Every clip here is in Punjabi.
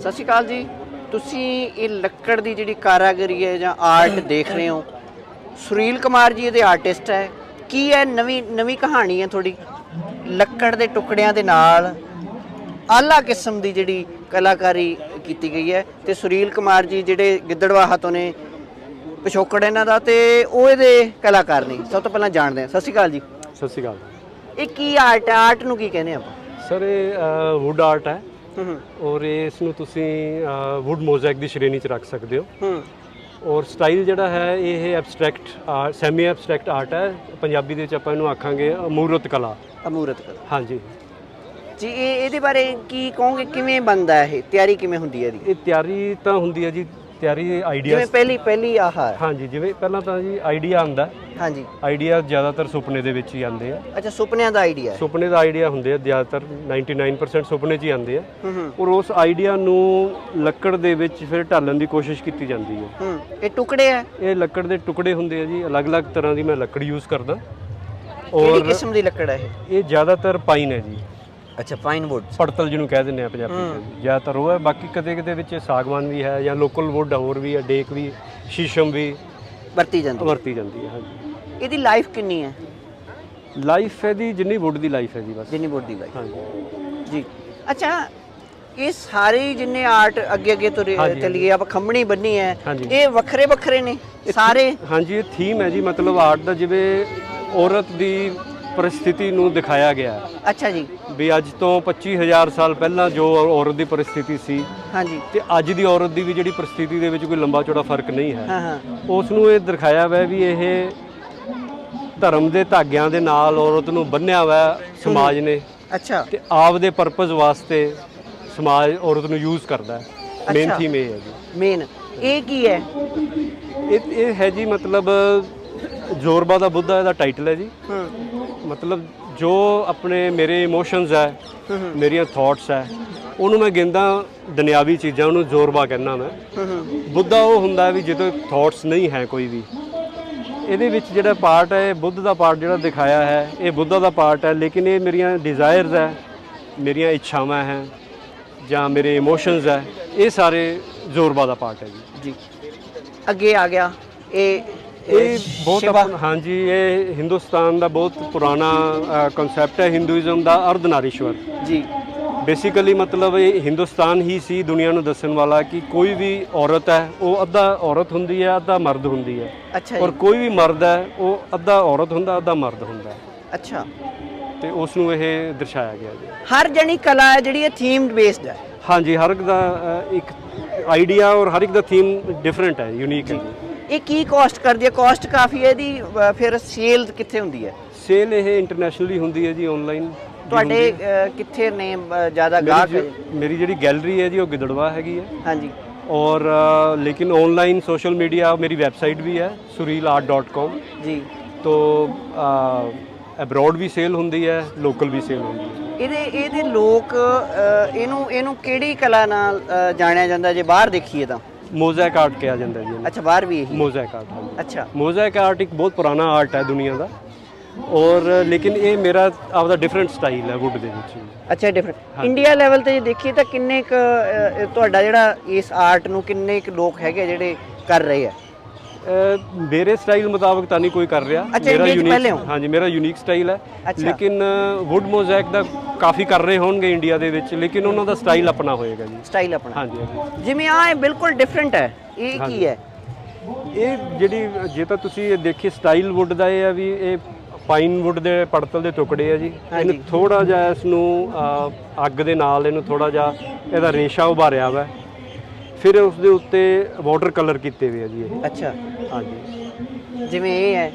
ਸਤਿ ਸ਼੍ਰੀ ਅਕਾਲ ਜੀ। ਤੁਸੀਂ ਇਹ ਲੱਕੜ ਦੀ ਜਿਹੜੀ ਕਾਰਾਗਰੀ ਹੈ ਜਾਂ ਆਰਟ ਦੇਖ ਰਹੇ ਹੋ ਸੁਰੀਲ ਕੁਮਾਰ ਜੀ ਇਹਦੇ ਆਰਟਿਸਟ ਹੈ। ਕੀ ਹੈ ਨਵੀਂ ਨਵੀਂ ਕਹਾਣੀ ਹੈ ਥੋੜੀ ਲੱਕੜ ਦੇ ਟੁਕੜਿਆਂ ਦੇ ਨਾਲ ਆਲਾ ਕਿਸਮ ਦੀ ਜਿਹੜੀ ਕਲਾਕਾਰੀ ਕੀਤੀ ਗਈ ਹੈ ਤੇ ਸੁਰੀਲ ਕੁਮਾਰ ਜੀ ਜਿਹੜੇ ਗਿੱਦੜਵਾਹਾ ਤੋਂ ਨੇ ਪਿਛੋਕੜ ਇਹਨਾਂ ਦਾ ਤੇ ਉਹ ਇਹਦੇ ਕਲਾਕਾਰ ਨੇ। ਸਭ ਤੋਂ ਪਹਿਲਾਂ ਜਾਣਦੇ ਹਾਂ। ਸਤਿ ਸ਼੍ਰੀ ਅਕਾਲ ਜੀ। ਸਤਿ ਸ਼੍ਰੀ ਅਕਾਲ। ਇਹ ਕੀ ਆਰਟ ਹੈ? ਆਰਟ ਨੂੰ ਕੀ ਕਹਿੰਦੇ ਆਪਾਂ? ਸਰ ਇਹ ਵੁੱਡ ਆਰਟ ਹੂੰ। ਔਰ ਇਸ ਨੂੰ ਤੁਸੀਂ ਵੁੱਡ ਮੋਜ਼ੈਕ ਦੀ ਸ਼੍ਰੇਣੀ 'ਚ ਰੱਖ ਸਕਦੇ ਹੋ। ਔਰ ਸਟਾਈਲ ਜਿਹੜਾ ਹੈ ਇਹ ਐਬਸਟ੍ਰੈਕਟ ਸੈਮੀ ਐਬਸਟ੍ਰੈਕਟ ਆਰਟ ਹੈ। ਪੰਜਾਬੀ ਦੇ ਵਿੱਚ ਆਪਾਂ ਇਹਨੂੰ ਆਖਾਂਗੇ ਅਮੂਰਤ ਕਲਾ। ਅਮੂਰਤ ਕਲਾ। ਹਾਂਜੀ। ਜੀ ਇਹ ਇਹਦੇ ਬਾਰੇ ਕੀ ਕਹੋਗੇ? ਕਿਵੇਂ ਬਣਦਾ ਇਹ? ਤਿਆਰੀ ਕਿਵੇਂ ਹੁੰਦੀ ਹੈ ਇਹਦੀ? ਇਹ ਤਿਆਰੀ ਤਾਂ ਹੁੰਦੀ ਹੈ ਜੀ ਤਿਆਰੀ ਆਈਡੀਆ ਜਿਵੇਂ ਪਹਿਲੀ ਪਹਿਲੀ ਆਹ ਹੈ। ਹਾਂਜੀ ਜਿਵੇਂ ਪਹਿਲਾਂ ਤਾਂ ਜੀ ਆਈਡੀਆ ਆਉਂਦਾ। ਹਾਂਜੀ। ਆਈਡੀਆ ਜ਼ਿਆਦਾਤਰ ਸੁਪਨੇ ਦੇ ਵਿੱਚ ਹੀ ਆਉਂਦੇ ਆ। ਅੱਛਾ ਸੁਪਨਿਆਂ ਦਾ ਆਈਡੀਆ ਹੈ। ਸੁਪਨੇ ਦਾ ਆਈਡੀਆ ਹੁੰਦੇ ਆ ਜ਼ਿਆਦਾਤਰ 99% ਸੁਪਨੇ 'ਚ ਹੀ ਆਉਂਦੇ ਆ। ਹੂੰ ਹੂੰ। ਔਰ ਉਸ ਆਈਡੀਆ ਨੂੰ ਲੱਕੜ ਦੇ ਵਿੱਚ ਫਿਰ ਢਾਲਣ ਦੀ ਕੋਸ਼ਿਸ਼ ਕੀਤੀ ਜਾਂਦੀ ਹੈ। ਹੂੰ ਇਹ ਟੁਕੜੇ ਹੈ? ਇਹ ਲੱਕੜ ਦੇ ਟੁਕੜੇ ਹੁੰਦੇ ਆ ਜੀ ਅਲੱਗ-ਅਲੱਗ ਤਰ੍ਹਾਂ ਦੀ ਮੈਂ ਲੱਕੜ ਯੂਜ਼ ਕਰਦਾ। ਕਿਹੜੀ ਔਰ ਕਿਸਮ ਦੀ ਲੱਕੜ ਹੈ ਇਹ? ਇਹ ਜ਼ਿਆਦਾਤਰ ਪਾਈਨ ਹੈ ਜੀ। ਅੱਛਾ ਪਾਈਨ ਵੁੱਡ ਪੜਤਲ ਜਿਹਨੂੰ ਕਹਿ ਦਿੰਦੇ ਆ ਪੰਜਾਬੀ ਚ। ਜ਼ਿਆਦਾਤਰ ਉਹ ਹੈ ਬਾਕੀ ਕਦੇ ਕਦੇ ਵਿੱਚ ਸਾਗਵਾਨ ਵੀ ਹੈ ਜਾਂ ਲੋਕਲ ਵੁੱਡ ਹੋਰ ਵੀ ਹੈ ਡੇਕ ਵੀ ਸ਼ੀਸ਼ਮ ਵੀ ਵਰਤੀ ਜਾਂਦੀ ਹੈ। ਵਰਤੀ ਜਾਂਦੀ ਹੈ ਹਾਂਜੀ। ਇਹਦੀ ਲਾਈਫ ਕਿੰਨੀ ਹੈ? ਲਾਈਫ ਇਹਦੀ ਜਿੰਨੀ ਵੁੱਡ ਦੀ ਲਾਈਫ ਹੈ ਜੀ ਬਸ। ਜਿੰਨੀ ਵੁੱਡ ਦੀ ਲਾਈਫ ਹਾਂਜੀ। ਜੀ। ਅੱਛਾ ਇਹ ਸਾਰੇ ਹੀ ਜਿੰਨੇ ਆਰਟ ਅੱਗੇ ਅੱਗੇ ਤੁਰੇ ਹਾਂਜੀ, ਚੱਲੀਏ ਆਪਾਂ ਖੰਮਣੀ ਬੰਨੀ ਹੈ ਹਾਂਜੀ। ਇਹ ਵੱਖਰੇ ਵੱਖਰੇ ਨੇ ਸਾਰੇ? ਹਾਂਜੀ ਇਹ ਥੀਮ ਹੈ ਜੀ ਮਤਲਬ ਆਰਟ ਦਾ ਜਿਵੇਂ ਔਰਤ ਦੀ ਪਰਿਸਥਿਤੀ ਨੂੰ ਦਿਖਾਇਆ ਗਿਆ। ਹੈ ਅੱਛਾ ਜੀ। ਵੀ ਅੱਜ ਤੋਂ 25000 ਸਾਲ ਪਹਿਲਾਂ ਜੋ ਔਰਤ ਦੀ ਪਰਿਸਥਿਤੀ ਸੀ ਹਾਂਜੀ। ਤੇ ਅੱਜ ਦੀ ਔਰਤ ਦੀ ਵੀ ਜਿਹੜੀ ਪਰਿਸਥਿਤੀ ਦੇ ਵਿੱਚ ਕੋਈ ਲੰਬਾ ਚੌੜਾ ਫ਼ਰਕ ਨਹੀਂ ਹੈ। ਹਾਂ ਹਾਂ। ਉਸ ਨੂੰ ਇਹ ਦਿਖਾਇਆ ਹੋਇਆ ਵੀ ਇਹ ਧਰਮ ਦੇ ਧਾਗਿਆਂ ਦੇ ਨਾਲ ਔਰਤ ਨੂੰ ਬੰਨਿਆ ਹੋਇਆ ਸਮਾਜ ਨੇ। ਅੱਛਾ। ਤੇ ਆਪ ਦੇ ਪਰਪਸ ਵਾਸਤੇ ਸਮਾਜ ਔਰਤ ਨੂੰ ਯੂਜ਼ ਕਰਦਾ ਹੈ। ਮੇਨ ਅੱਛਾ। ਥੀਮ ਇਹ ਹੈ ਜੀ। ਮੇਨ ਇਹ ਕੀ ਹੈ? ਇਹ ਇਹ ਹੈ ਜੀ ਮਤਲਬ ਜੋਰਬਾ ਦਾ ਬੁੱਧਾ ਇਹਦਾ ਟਾਈਟਲ ਹੈ ਜੀ। ਹੂੰ। ਮਤਲਬ ਜੋ ਆਪਣੇ ਮੇਰੇ ਇਮੋਸ਼ਨਸ ਹੈ, ਮੇਰੀਆਂ ਥਾਟਸ ਹੈ, ਉਹਨੂੰ ਮੈਂ ਗਿਣਦਾ ਦੁਨਿਆਵੀ ਚੀਜ਼ਾਂ ਉਹਨੂੰ ਜੋਰਬਾ ਕਹਿੰਦਾ ਮੈਂ। ਬੁੱਧਾ ਉਹ ਹੁੰਦਾ ਵੀ ਜਦੋਂ ਥਾਟਸ ਨਹੀਂ ਹੈ ਕੋਈ ਵੀ। ਇਹਦੇ ਵਿੱਚ ਜਿਹੜਾ ਪਾਰਟ ਹੈ, ਇਹ ਬੁੱਧ ਦਾ ਪਾਰਟ ਜਿਹੜਾ ਦਿਖਾਇਆ ਹੈ, ਇਹ ਬੁੱਧਾ ਦਾ ਪਾਰਟ ਹੈ, ਲੇਕਿਨ ਇਹ ਮੇਰੀਆਂ ਡਿਜ਼ਾਇਰਸ ਹੈ, ਮੇਰੀਆਂ ਇੱਛਾਵਾਂ ਹੈ, ਜਾਂ ਮੇਰੇ ਇਮੋਸ਼ਨਸ ਹੈ, ਇਹ ਸਾਰੇ ਜ਼ੋਰਬਾ ਦਾ ਪਾਰਟ ਹੈ ਜੀ। ਜੀ। ਅੱਗੇ ਆ ਗਿਆ, ਇਹ ਇਹ ਬਹੁਤ। ਆਪਣਾ- ਹਾਂਜੀ ਇਹ ਹਿੰਦੁਸਤਾਨ ਦਾ ਬਹੁਤ ਪੁਰਾਣਾ ਕਨਸੈਪਟ ਹੈ ਹਿੰਦੂਇਜ਼ਮ ਦਾ ਅਰਧਨਾਰੀਸ਼ਵਰ। ਜੀ। ਬੇਸਿਕਲੀ ਮਤਲਬ ਇਹ ਹਿੰਦੁਸਤਾਨ ਹੀ ਸੀ ਦੁਨੀਆ ਨੂੰ ਦੱਸਣ ਵਾਲਾ ਕਿ ਕੋਈ ਵੀ ਔਰਤ ਹੈ ਉਹ ਅੱਧਾ ਔਰਤ ਹੁੰਦੀ ਹੈ ਅੱਧਾ ਮਰਦ ਹੁੰਦੀ ਹੈ। ਅੱਛਾ ਔਰ ਜੀ ਕੋਈ ਵੀ ਮਰਦ ਹੈ ਉਹ ਅੱਧਾ ਔਰਤ ਹੁੰਦਾ ਅੱਧਾ ਮਰਦ ਹੁੰਦਾ ਹੈ। ਅੱਛਾ। ਤੇ ਉਸ ਨੂੰ ਇਹ ਦਰਸਾਇਆ ਗਿਆ ਜੀ। ਹਰ ਜਣੀ ਕਲਾ ਹੈ ਜਿਹੜੀ ਇਹ ਥੀਮ ਬੇਸਡ ਹੈ। ਹਾਂਜੀ ਹਰ ਇੱਕ ਦਾ ਅ, ਇੱਕ ਆਈਡੀਆ ਔਰ ਹਰ ਇੱਕ ਦਾ ਥੀਮ ਡਿਫਰੈਂਟ ਹੈ ਯੂਨੀਕ ਹੈ ਜੀ। ਇਹ ਕੀ ਕਾਸਟ ਕਰਦੀ ਹੈ? ਕਾਸਟ ਕਾਫੀ ਹੈ ਇਹਦੀ ਫਿਰ ਸੇਲ ਕਿੱਥੇ ਹੁੰਦੀ ਹੈ? ਸੇਲ ਇਹ ਇੰਟਰਨੈਸ਼ਨਲੀ ਹੁੰਦੀ ਹੈ ਜੀ ਆਨਲਾਈਨ ਤੁਹਾਡੇ ਕਿੱਥੇ ਨੇ ਜ਼ਿਆਦਾ ਗਾਹਕ ਮੇਰੀ ਜਿਹੜੀ ਗੈਲਰੀ ਹੈ ਜੀ ਉਹ ਗਿੱਦੜਵਾ ਹੈਗੀ ਹੈ। ਹਾਂਜੀ। ਔਰ ਲੇਕਿਨ ਆਨਲਾਈਨ ਸੋਸ਼ਲ ਮੀਡੀਆ ਮੇਰੀ ਵੈਬਸਾਈਟ ਵੀ ਹੈ surilart.com ਜੀ। ਤੋਂ ਅਬਰੋਡ ਵੀ ਸੇਲ ਹੁੰਦੀ ਹੈ ਲੋਕਲ ਵੀ ਸੇਲ ਹੁੰਦੀ ਹੈ। ਇਹਦੇ ਇਹਦੇ ਲੋਕ ਇਹਨੂੰ ਇਹਨੂੰ ਕਿਹੜੀ ਕਲਾ ਨਾਲ ਜਾਣਿਆ ਜਾਂਦਾ? ਜੇ ਬਾਹਰ ਦੇਖੀਏ ਤਾਂ। ਮੋਜ਼ੈਕ ਆਰਟ ਕਿਹਾ ਜਾਂਦਾ ਜੀ ਇਹਨੂੰ। ਅੱਛਾ ਬਾਹਰ ਵੀ ਇਹੀ ਮੋਜ਼ੈਕ ਆਰਟ ਹਾਂਜੀ। ਅੱਛਾ। ਮੋਜ਼ੈਕ ਆਰਟ ਇੱਕ ਬਹੁਤ ਪੁਰਾਣਾ ਆਰਟ ਹੈ ਦੁਨੀਆ ਦਾ। ਔਰ ਲੇਕਿਨ ਇਹ ਮੇਰਾ ਆਪਦਾ ਡਿਫਰੈਂਟ ਸਟਾਈਲ ਹੈ ਵੁੱਡ ਦੇ ਵਿੱਚ ਅੱਛਾ ਡਿਫਰੈਂਟ ਇੰਡੀਆ ਲੈਵਲ ਤੇ ਜੇ ਦੇਖੀਏ ਤਾਂ ਕਿੰਨੇ ਕ ਤੁਹਾਡਾ ਜਿਹੜਾ ਇਸ ਆਰਟ ਨੂੰ ਕਿੰਨੇ ਕੁ ਲੋਕ ਹੈਗੇ ਜਿਹੜੇ ਕਰ ਰਹੇ ਆ? ਮੇਰੇ ਸਟਾਈਲ ਮੁਤਾਬਕ ਤਾਂ ਨਹੀਂ ਕੋਈ ਕਰ ਰਿਹਾ। ਪਹਿਲੇ ਹੋ? ਹਾਂਜੀ ਮੇਰਾ ਯੂਨੀਕ ਸਟਾਈਲ ਹੈ। ਲੇਕਿਨ ਵੁੱਡ ਮੋਜ਼ੈਕ ਦਾ ਕਾਫੀ ਕਰ ਰਹੇ ਹੋਣਗੇ ਇੰਡੀਆ ਦੇ ਵਿੱਚ ਲੇਕਿਨ ਉਹਨਾਂ ਦਾ ਸਟਾਈਲ ਆਪਣਾ ਹੋਏਗਾ ਜੀ। ਸਟਾਈਲ ਆਪਣਾ। ਹਾਂਜੀ ਜਿਵੇਂ ਆ ਇਹ ਬਿਲਕੁਲ ਡਿਫਰੈਂਟ ਹੈ। ਇਹ ਕੀ ਹੈ? ਇਹ ਜਿਹੜੀ ਜੇ ਤਾਂ ਤੁਸੀਂ ਇਹ ਦੇਖੀ ਸਟਾਈਲ ਵੁੱਡ ਦਾ ਇਹ ਆ ਵੀ ਇਹ ਪਾਈਨ ਵੁੱਡ ਦੇ ਪੜਤਲ ਦੇ ਟੁਕੜੇ ਆ ਜੀ। ਇਹਨੂੰ। ਥੋੜਾ ਜਿਹਾ ਇਸ ਨੂੰ ਅੱਗ ਦੇ ਨਾਲ ਇਹਨੂੰ ਥੋੜਾ ਜਿਹਾ ਇਹਦਾ ਰੇਸ਼ਾ ਉਭਾਰਿਆ ਵਾ। ਫਿਰ ਉਸ ਦੇ ਉੱਤੇ ਵਾਟਰ ਕਲਰ ਕੀਤੇ ਹੋਏ ਆ ਜੀ ਇਹ। ਅੱਛਾ। ਹਾਂਜੀ। ਜਿਵੇਂ ਇਹ ਹੈ।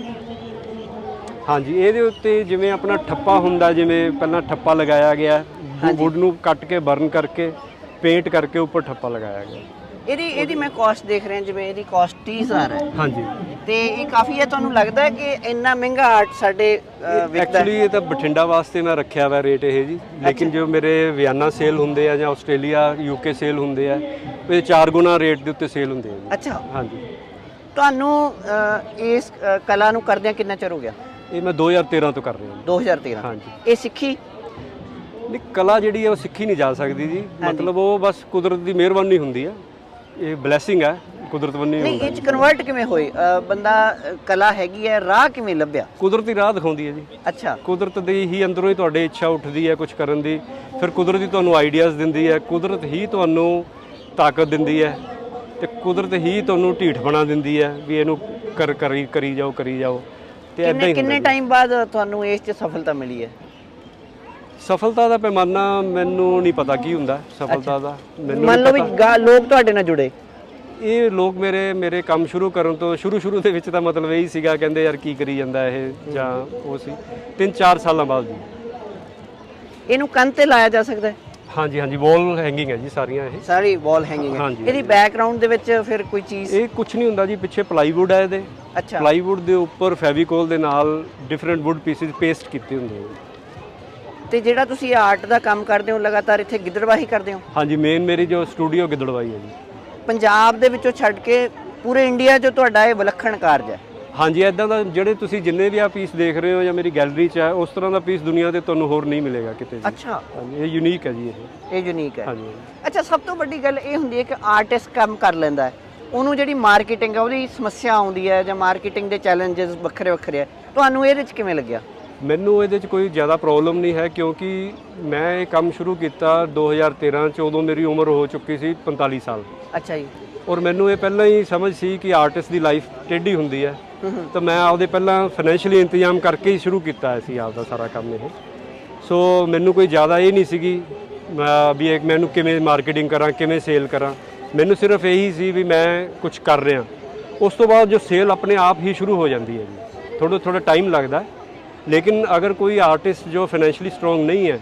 ਹਾਂਜੀ ਇਹਦੇ ਉੱਤੇ ਜਿਵੇਂ ਆਪਣਾ ਠੱਪਾ ਹੁੰਦਾ ਜਿਵੇਂ ਪਹਿਲਾਂ ਠੱਪਾ ਲਗਾਇਆ ਗਿਆ ਵੁੱਡ ਨੂੰ ਕੱਟ ਕੇ ਬਰਨ ਕਰਕੇ ਪੇਂਟ ਕਰਕੇ ਉੱਪਰ ਠੱਪਾ ਲਗਾਇਆ ਗਿਆ। ਇਹਦੀ ਇਹਦੀ ਮੈਂ ਕਾਸਟ ਦੇਖ ਰਿਹਾ ਜਿਵੇਂ ਇਹਦੀ ਕਾਸਟ 30000 ਹੈ। ਹਾਂਜੀ। ਤੇ ਇਹ ਕਾਫੀ ਹੈ ਤੁਹਾਨੂੰ ਲੱਗਦਾ ਹੈ ਕਿ ਇੰਨਾ ਮਹਿੰਗਾ ਆਰਟ ਸਾਡੇ ਅ, ਵਿਕਦਾ ਹੈ? ਐਕਚੁਅਲੀ ਇਹ ਤਾਂ ਬਠਿੰਡਾ ਵਾਸਤੇ ਮੈਂ ਰੱਖਿਆ ਹੋਇਆ ਰੇਟ ਇਹ ਜੀ। ਲੇਕਿਨ ਜੋ ਮੇਰੇ ਵਿਆਨਾ ਸੇਲ ਹੁੰਦੇ ਆ ਜਾਂ ਆਸਟ੍ਰੇਲੀਆ ਯੂਕੇ ਸੇਲ ਹੁੰਦੇ ਆ ਇਹ ਚਾਰ ਗੁਣਾ ਰੇਟ ਦੇ ਉੱਤੇ ਸੇਲ ਹੁੰਦੇ ਆ ਜੀ। ਅੱਛਾ। ਹਾਂਜੀ। ਤੁਹਾਨੂੰ ਅ, ਇਸ ਅ, ਕਲਾ ਨੂੰ ਕਰਦਿਆਂ ਕਿੰਨਾ ਚਿਰ ਹੋ ਗਿਆ? ਇਹ ਮੈਂ 2013 ਤੋਂ ਕਰ ਰਿਹਾ ਹਾਂ 2013 ਹਾਂਜੀ। ਇਹ ਸਿੱਖੀ? ਨਹੀਂ ਕਲਾ ਜਿਹੜੀ ਹੈ ਉਹ ਸਿੱਖੀ ਨਹੀਂ ਜਾ ਸਕਦੀ ਜੀ। ਮਤਲਬ ਉਹ ਬਸ ਕੁਦਰਤ ਦੀ ਮਿਹਰਬਾਨੀ ਹੁੰਦੀ ਹੈ ਇਹ ਬਲੇਸਿੰਗ ਹੈ ਕੁਦਰਤ ਹੀ ਨਹੀਂ ਇਹ ਚ ਕਨਵਰਟ ਕਿਵੇਂ ਹੋਈ? ਅ, ਬੰਦਾ ਅ, ਕਲਾ ਹੈਗੀ ਹੈ ਰਾਹ ਕਿਵੇਂ ਲੱਭਿਆ? ਕੁਦਰਤੀ ਰਾਹ ਦਿਖਾਉਂਦੀ ਹੈ ਜੀ। ਅੱਛਾ। ਕੁਦਰਤ ਦੀ ਹੀ ਅੰਦਰੋਂ ਹੀ ਤੁਹਾਡੇ ਇੱਛਾ ਉੱਠਦੀ ਹੈ ਕੁਝ ਕਰਨ ਦੀ। ਫਿਰ ਕੁਦਰਤ ਹੀ ਤੁਹਾਨੂੰ ਆਈਡੀਆਜ਼ ਦਿੰਦੀ ਹੈ ਕੁਦਰਤ ਹੀ ਤੁਹਾਨੂੰ ਤਾਕਤ ਦਿੰਦੀ ਹੈ ਤੇ ਕੁਦਰਤ ਹੀ ਤੁਹਾਨੂੰ ਢੀਠ ਬਣਾ ਦਿੰਦੀ ਹੈ ਵੀ ਇਹਨੂੰ ਕਰ ਕਰੀ ਕਰੀ ਜਾਓ ਕਰੀ ਜਾਓ। ਤੇ ਐਦਾਂ ਕਿੰਨੇ ਹੀ ਕਿੰਨੇ ਟਾਈਮ ਬਾਅਦ ਤੁਹਾਨੂੰ ਇਸ 'ਚ ਸਫਲਤਾ ਮਿਲੀ ਹੈ? ਸਫਲਤਾ ਦਾ ਪੈਮਾਨਾ ਮੈਨੂੰ ਨਹੀਂ ਪਤਾ ਕੀ ਹੁੰਦਾ ਸਫਲਤਾ ਦਾ। ਮੈਨੂੰ ਮੰਨ ਲਓ ਵੀ ਗਾ- ਲੋਕ ਤੁਹਾਡੇ ਨਾਲ ਜੁੜੇ। ਇਹ ਲੋਕ ਮੇਰੇ ਮੇਰੇ ਕੰਮ ਸ਼ੁਰੂ ਕਰਨ ਤੋਂ ਸ਼ੁਰੂ ਸ਼ੁਰੂ ਦੇ ਵਿੱਚ ਤਾਂ ਮਤਲਬ ਇਹੀ ਸੀਗਾ ਕਹਿੰਦੇ ਯਾਰ ਕੀ ਕਰੀ ਜਾਂਦਾ ਇਹ ਜਾਂ ਉਹ ਸੀ। 3-4 ਸਾਲਾਂ ਬਾਅਦ ਜੀ। ਇਹਨੂੰ ਕੰਨ ਤੇ ਲਾਇਆ ਜਾ ਸਕਦਾ ਹੈ? ਹਾਂਜੀ ਹਾਂਜੀ ਵਾਲ ਹੈਂਗਿੰਗ ਹੈ ਜੀ ਸਾਰੀਆਂ ਇਹ। ਸਾਰੀ ਵਾਲ ਹੈਂਗਿੰਗ ਹੈ। ਹਾਂਜੀ। ਇਹਦੀ ਬੈਕਗ੍ਰਾਉਂਡ ਦੇ ਵਿੱਚ ਫਿਰ ਕੋਈ ਚੀਜ਼? ਇਹ ਕੁਝ ਨਹੀਂ ਹੁੰਦਾ ਜੀ ਪਿੱਛੇ ਪਲਾਈਵੁੱਡ ਹੈ ਇਹਦੇ। ਅੱਛਾ। ਪਲਾਈਵੁੱਡ ਦੇ ਉੱਪਰ ਫੈਵੀਕੋਲ ਦੇ ਨਾਲ ਡਿਫਰੈਂਟ ਵੁੱਡ ਪੀਸਿਸ ਪੇਸਟ ਕੀਤੇ ਹੁੰਦੇ ਨੇ ਤੇ ਜਿਹੜਾ ਤੁਸੀਂ ਆਰਟ ਦਾ ਕੰਮ ਕਰਦੇ ਹੋ ਲਗਾਤਾਰ ਇੱਥੇ ਗਿੱਦੜਵਾਹੀ ਕਰਦੇ ਹੋ? ਹਾਂਜੀ ਮੇਨ ਮੇਰੀ ਜੋ ਸਟੂਡੀਓ ਗਿੱਦੜਵਾਈ ਹੈ ਜੀ। ਪੰਜਾਬ ਦੇ ਵਿੱਚੋਂ ਛੱਡ ਕੇ ਪੂਰੇ ਇੰਡੀਆ 'ਚ ਤੁਹਾਡਾ ਇਹ ਵਿਲੱਖਣ ਕਾਰਜ ਹੈ। ਹਾਂਜੀ ਐਦਾਂ ਦਾ ਜਿਹੜੇ ਤੁਸੀਂ ਜਿੰਨੇ ਵੀ ਆ ਪੀਸ ਦੇਖ ਰਹੇ ਹੋ ਜਾਂ ਮੇਰੀ ਗੈਲਰੀ 'ਚ ਹੈ ਉਸ ਤਰ੍ਹਾਂ ਦਾ ਪੀਸ ਦੁਨੀਆ ਤੇ ਤੁਹਾਨੂੰ ਹੋਰ ਨਹੀਂ ਮਿਲੇਗਾ ਕਿਤੇ ਵੀ। ਅੱਛਾ। ਹਾਂਜੀ ਇਹ ਯੂਨੀਕ ਹੈ ਜੀ ਇਹ। ਇਹ ਯੂਨੀਕ ਹੈ। ਹਾਂਜੀ। ਅੱਛਾ ਸਭ ਤੋਂ ਵੱਡੀ ਗੱਲ ਇਹ ਹੁੰਦੀ ਹੈ ਕਿ ਆਰਟਿਸਟ ਕੰਮ ਕਰ ਲੈਂਦਾ ਹੈ। ਉਹਨੂੰ ਜਿਹੜੀ ਮਾਰਕੀਟਿੰਗ ਹੈ ਉਹਦੀ ਸਮੱਸਿਆ ਆਉਂਦੀ ਹੈ ਜਾਂ ਮਾਰਕੀਟਿੰਗ ਦੇ ਚੈਲੰਜਸ ਵੱਖਰੇ ਵੱਖਰੇ ਹੈ। ਤੁਹਾਨੂੰ ਇਹਦੇ 'ਚ ਕਿਵੇਂ ਲੱਗਿਆ? ਮੈਨੂੰ ਇਹਦੇ 'ਚ ਕੋਈ ਜ਼ਿਆਦਾ ਪ੍ਰੋਬਲਮ ਨਹੀਂ ਹੈ ਕਿਉਂਕਿ ਮੈਂ ਇਹ ਕੰਮ ਸ਼ੁਰੂ ਕੀਤਾ 2013 ਚ ਉਦੋਂ ਮੇਰੀ ਉਮਰ ਹੋ ਚੁੱਕੀ ਸੀ 45 ਸਾਲ। ਅੱਛਾ ਜੀ। ਔਰ ਮੈਨੂੰ ਇਹ ਪਹਿਲਾਂ ਹੀ ਸਮਝ ਸੀ ਕਿ ਆਰਟਿਸਟ ਦੀ ਲਾਈਫ ਟੇਢੀ ਹੁੰਦੀ ਹੈ। ਤਾਂ ਮੈਂ ਆਪਦੇ ਪਹਿਲਾਂ ਫਾਈਨੈਂਸ਼ੀਅਲੀ ਇੰਤਜ਼ਾਮ ਕਰਕੇ ਹੀ ਸ਼ੁਰੂ ਕੀਤਾ ਸੀ ਆਪਦਾ ਸਾਰਾ ਕੰਮ ਇਹ। ਸੋ ਮੈਨੂੰ ਕੋਈ ਜ਼ਿਆਦਾ ਇਹ ਨਹੀਂ ਸੀਗੀ ਵੀ ਇੱਕ ਮੈਨੂੰ ਕਿਵੇਂ ਮਾਰਕੀਟਿੰਗ ਕਰਾਂ ਕਿਵੇਂ ਸੇਲ ਕਰਾਂ। ਮੈਨੂੰ ਸਿਰਫ ਇਹੀ ਸੀ ਵੀ ਮੈਂ ਕੁਝ ਕਰ ਰਿਹਾ। ਉਸ ਤੋਂ ਬਾਅਦ ਜੋ ਸੇਲ ਆਪਣੇ ਆਪ ਹੀ ਸ਼ੁਰੂ ਹੋ ਜਾਂਦੀ ਹੈ ਜੀ। ਥੋੜਾ ਥੋੜਾ ਟਾਈਮ ਲੱਗਦਾ ਹੈ। ਲੇਕਿਨ ਅਗਰ ਕੋਈ ਆਰਟਿਸਟ ਜੋ ਫਾਈਨੈਂਸ਼ੀਅਲੀ ਸਟਰੋਂਗ ਨਹੀਂ ਹੈ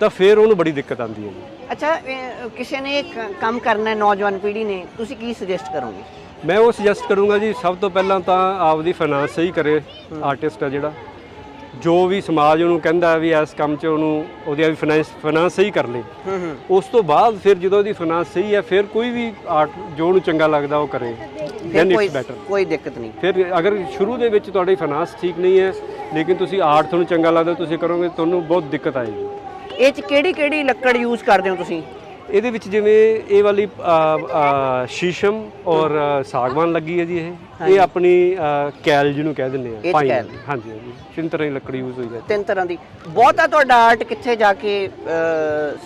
ਤਾਂ ਫਿਰ ਉਹਨੂੰ ਬੜੀ ਦਿੱਕਤ ਆਉਂਦੀ ਹੈ ਜੀ। ਅੱਛਾ ਕਿਸੇ ਨੇ ਇੱਕ ਕੰਮ ਕਰਨਾ ਹੈ ਨੌਜਵਾਨ ਪੀੜ੍ਹੀ ਨੇ ਤੁਸੀਂ ਕੀ ਸੁਜੈਸਟ ਕਰੋਗੇ? ਮੈਂ ਉਹ ਸੁਜੈਸਟ ਕਰੂੰਗਾ ਜੀ ਸਭ ਤੋਂ ਪਹਿਲਾਂ ਤਾਂ ਆਪਦੀ ਫਾਈਨਾਂਸ ਸਹੀ ਕਰੇ ਆਰਟਿਸਟ ਹੈ ਜਿਹੜਾ। ਜੋ ਵੀ ਸਮਾਜ ਉਹਨੂੰ ਕਹਿੰਦਾ ਵੀ ਇਸ ਕੰਮ 'ਚ ਉਹਨੂੰ ਉਹਦੀ ਵੀ ਫਾਈਨਾਂਸ ਫਾਈਨਾਂਸ ਸਹੀ ਕਰ ਲੇ। ਉਸ ਤੋਂ ਬਾਅਦ ਫਿਰ ਜਦੋਂ ਉਹਦੀ ਫਾਈਨਾਂਸ ਸਹੀ ਹੈ ਫਿਰ ਕੋਈ ਵੀ ਆਰਟ ਜੋ ਉਹਨੂੰ ਚੰਗਾ ਲੱਗਦਾ ਉਹ ਕਰੇ। ਦੈਨ ਇਟਸ ਬੈਟਰ ਕੋਈ ਦਿੱਕਤ ਨਹੀਂ। ਫਿਰ ਅਗਰ ਸ਼ੁਰੂ ਦੇ ਵਿੱਚ ਤੁਹਾਡੀ ਫਾਈਨਾਂਸ ਠੀਕ ਨਹੀਂ ਹੈ ਲੇਕਿਨ ਤੁਸੀਂ ਆਰਟ ਤੁਹਾਨੂੰ ਚੰਗਾ ਲੱਗਦਾ ਤੁਸੀਂ ਕਰੋਗੇ ਤੁਹਾਨੂੰ ਬਹੁਤ ਦਿੱਕਤ ਆਏਗੀ। ਇਹ 'ਚ ਕਿਹੜੀ ਕਿਹੜੀ ਲੱਕੜ ਯੂਜ਼ ਕਰਦੇ ਹੋ ਤੁਸੀਂ? ਇਹਦੇ ਵਿੱਚ ਜਿਵੇਂ ਇਹ ਵਾਲੀ ਸ਼ੀਸ਼ਮ ਔਰ ਸਾਗਵਾਨ ਲੱਗੀ ਹੈ ਜੀ ਇਹ। ਇਹ ਆਪਣੀ ਕੈਲ ਜਿਹਨੂੰ ਕਹਿ ਦਿੰਦੇ ਆ ਕੈਲ। ਹਾਂਜੀ ਹਾਂਜੀ। ਤਿੰਨ ਤਰ੍ਹਾਂ ਦੀ ਲੱਕੜੀ ਯੂਜ਼ ਹੋਈ ਹੈ। ਤਿੰਨ ਤਰ੍ਹਾਂ ਦੀ। ਬਹੁਤਾ ਤੁਹਾਡਾ ਆਰਟ ਕਿੱਥੇ ਜਾ ਕੇ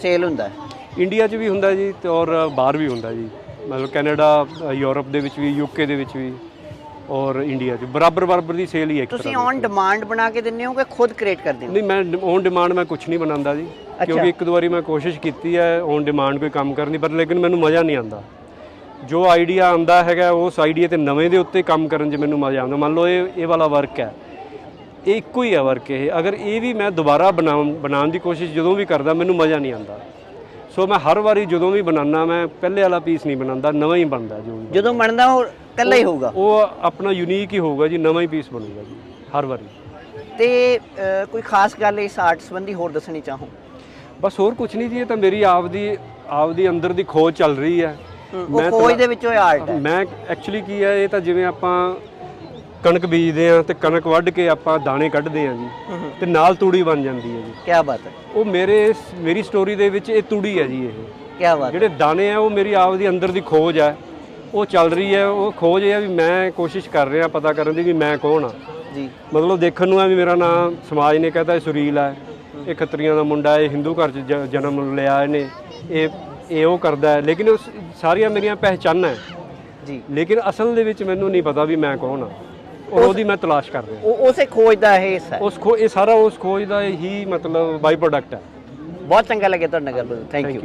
ਸੇਲ ਹੁੰਦਾ ਇੰਡੀਆ 'ਚ ਵੀ ਹੁੰਦਾ ਜੀ ਤੇ ਔਰ ਬਾਹਰ ਵੀ ਹੁੰਦਾ ਜੀ। ਮਤਲਬ ਕੈਨੇਡਾ ਯੂਰਪ ਦੇ ਵਿੱਚ ਵੀ ਯੂਕੇ ਦੇ ਵਿੱਚ ਵੀ। ਔਰ ਇੰਡੀਆ 'ਚ। ਬਰਾਬਰ ਬਰਾਬਰ ਦੀ ਸੇਲ ਹੀ ਹੈ ਇੱਕ ਤੁਸੀਂ ਤਰ੍ਹਾਂ ਔਨ ਡਿਮਾਂਡ ਬਣਾ ਕੇ ਦਿੰਦੇ ਹੋ ਕਿ ਖੁਦ ਕ੍ਰੀਏਟ ਕਰਦੇ ਹੋ। ਨਹੀਂ ਮੈਂ ਔਨ ਡਿਮਾਂਡ ਮੈਂ ਕੁਝ ਨਹੀਂ ਬਣਾਉਂਦਾ ਜੀ। ਕਿਉਂਕਿ ਇੱਕ ਦੋ ਵਾਰੀ ਮੈਂ ਕੋਸ਼ਿਸ਼ ਕੀਤੀ ਹੈ ਔਨ ਡਿਮਾਂਡ ਕੋਈ ਕੰਮ ਕਰਨ ਦੀ ਪਰ ਲੇਕਿਨ ਮੈਨੂੰ ਮਜ਼ਾ ਨਹੀਂ ਆਉਂਦਾ। ਜੋ ਆਈਡੀਆ ਆਉਂਦਾ ਹੈਗਾ ਉਸ ਆਈਡੀਆ ਤੇ ਨਵੇਂ ਦੇ ਉੱਤੇ ਕੰਮ ਕਰਨ 'ਚ ਮੈਨੂੰ ਮਜ਼ਾ ਆਉਂਦਾ। ਮੰਨ ਲਓ ਇਹ ਇਹ ਵਾਲਾ ਵਰਕ ਹੈ। ਇਹ ਇੱਕੋ ਹੀ ਹੈ ਵਰਕ ਇਹ। ਅਗਰ ਇਹ ਵੀ ਮੈਂ ਦੁਬਾਰਾ ਬਣਾਉਣ ਬਣਾਉਣ ਦੀ ਕੋਸ਼ਿਸ਼ ਜਦੋਂ ਵੀ ਕਰਦਾ ਮੈਨੂੰ ਮਜ਼ਾ ਨਹੀਂ ਆਉਂਦਾ। ਸੋ ਮੈਂ ਹਰ ਵਾਰੀ ਜਦੋਂ ਵੀ ਬਣਾਉਣਾ ਮੈਂ ਪਹਿਲੇ ਵਾਲਾ ਪੀਸ ਨਹੀਂ ਬਣਾਉਂਦਾ ਨਵਾਂ ਹੀ ਬਣਦਾ ਜੋ ਵੀ ਜਦੋਂ ਬਣਦਾ ਉਹ ਇਕੱਲਾ ਹੀ ਹੋਊਗਾ। ਉਹ ਆਪਣਾ ਯੂਨੀਕ ਹੀ ਹੋਊਗਾ ਜੀ ਨਵਾਂ ਹੀ ਪੀਸ ਬਣੂਗਾ ਜੀ ਹਰ ਵਾਰੀ। ਤੇ ਅ, ਕੋਈ ਖਾਸ ਗੱਲ ਇਸ ਆਰਟ ਸੰਬੰਧੀ ਹੋਰ ਦੱਸਣੀ ਚਾਹੋ? ਬਸ ਹੋਰ ਕੁਝ ਨਹੀਂ ਜੀ ਇਹ ਤਾਂ ਮੇਰੀ ਆਪਦੀ ਆਪਦੀ ਅੰਦਰ ਦੀ ਖੋਜ ਚੱਲ ਰਹੀ ਹੈ। ਉਹ ਖੋਜ ਦੇ ਵਿੱਚੋਂ ਇਹ ਆਰਟ ਹੈ। ਮੈਂ ਐਕਚੁਅਲੀ ਕੀ ਹੈ ਇਹ ਤਾਂ ਜਿਵੇਂ ਆਪਾਂ ਕਣਕ ਬੀਜਦੇ ਆ ਤੇ ਕਣਕ ਵੱਢ ਕੇ ਆਪਾਂ ਦਾਣੇ ਕੱਢਦੇ ਆ ਜੀ ਤੇ ਨਾਲ ਤੂੜੀ ਬਣ ਜਾਂਦੀ ਹੈ ਜੀ। ਕੀ ਬਾਤ ਹੈ। ਉਹ ਮੇਰੇ ਇਸ- ਮੇਰੀ ਸਟੋਰੀ ਦੇ ਵਿੱਚ ਇਹ ਤੂੜੀ ਹੈ ਜੀ ਇਹ। ਕੀ ਬਾਤ ਜਿਹੜੇ ਦਾਣੇ ਆ ਉਹ ਮੇਰੀ ਆਪਦੀ ਅੰਦਰ ਦੀ ਖੋਜ ਹੈ। ਉਹ ਚੱਲ ਰਹੀ ਹੈ ਉਹ ਖੋਜ ਇਹ ਹੈ ਵੀ ਮੈਂ ਕੋਸ਼ਿਸ਼ ਕਰ ਰਿਹਾ ਪਤਾ ਕਰਨ ਦੀ ਵੀ ਮੈਂ ਕੌਣ ਆ। ਜੀ। ਮਤਲਬ ਦੇਖਣ ਨੂੰ ਹੈ ਵੀ ਮੇਰਾ ਨਾਮ ਸਮਾਜ ਨੇ ਕਹਤਾ ਇਹ ਸੁਰੀਲ ਹੈ ਇਹ ਖੱਤਰੀਆਂ ਦਾ ਮੁੰਡਾ ਹੈ ਇਹ ਹਿੰਦੂ ਘਰ ਚ ਜ- ਜਨਮ ਲਿਆ ਇਹਨੇ ਇਹ ਇਹ ਉਹ ਕਰਦਾ ਹੈ। ਲੇਕਿਨ ਉਹ ਸ- ਸਾਰੀਆਂ ਮੇਰੀਆਂ ਪਹਿਚਾਨਾਂ ਹੈ ਜੀ। ਲੇਕਿਨ ਅਸਲ ਦੇ ਵਿੱਚ ਮੈਨੂੰ ਨਹੀਂ ਪਤਾ ਵੀ ਮੈਂ ਕੌਣ ਆ। ਔਰ ਉਹਦੀ ਮੈਂ ਤਲਾਸ਼ ਕਰ ਰਿਹਾ। ਉਹ ਉਸੇ ਖੋਜ ਦਾ ਇਹ ਹਿੱਸਾ ਹੈ। ਉਸ ਖੋ ਇਹ ਸਾਰਾ ਉਸ ਖੋਜ ਦਾ ਹੀ ਮਤਲਬ ਬਾਈ ਪ੍ਰੋਡਕਟ ਹੈ। ਬਹੁਤ ਚੰਗਾ ਲੱਗਿਆ ਤੁਹਾਡੇ ਨਾਲ ਗੱਲ ਥੈਂਕ ਯੂ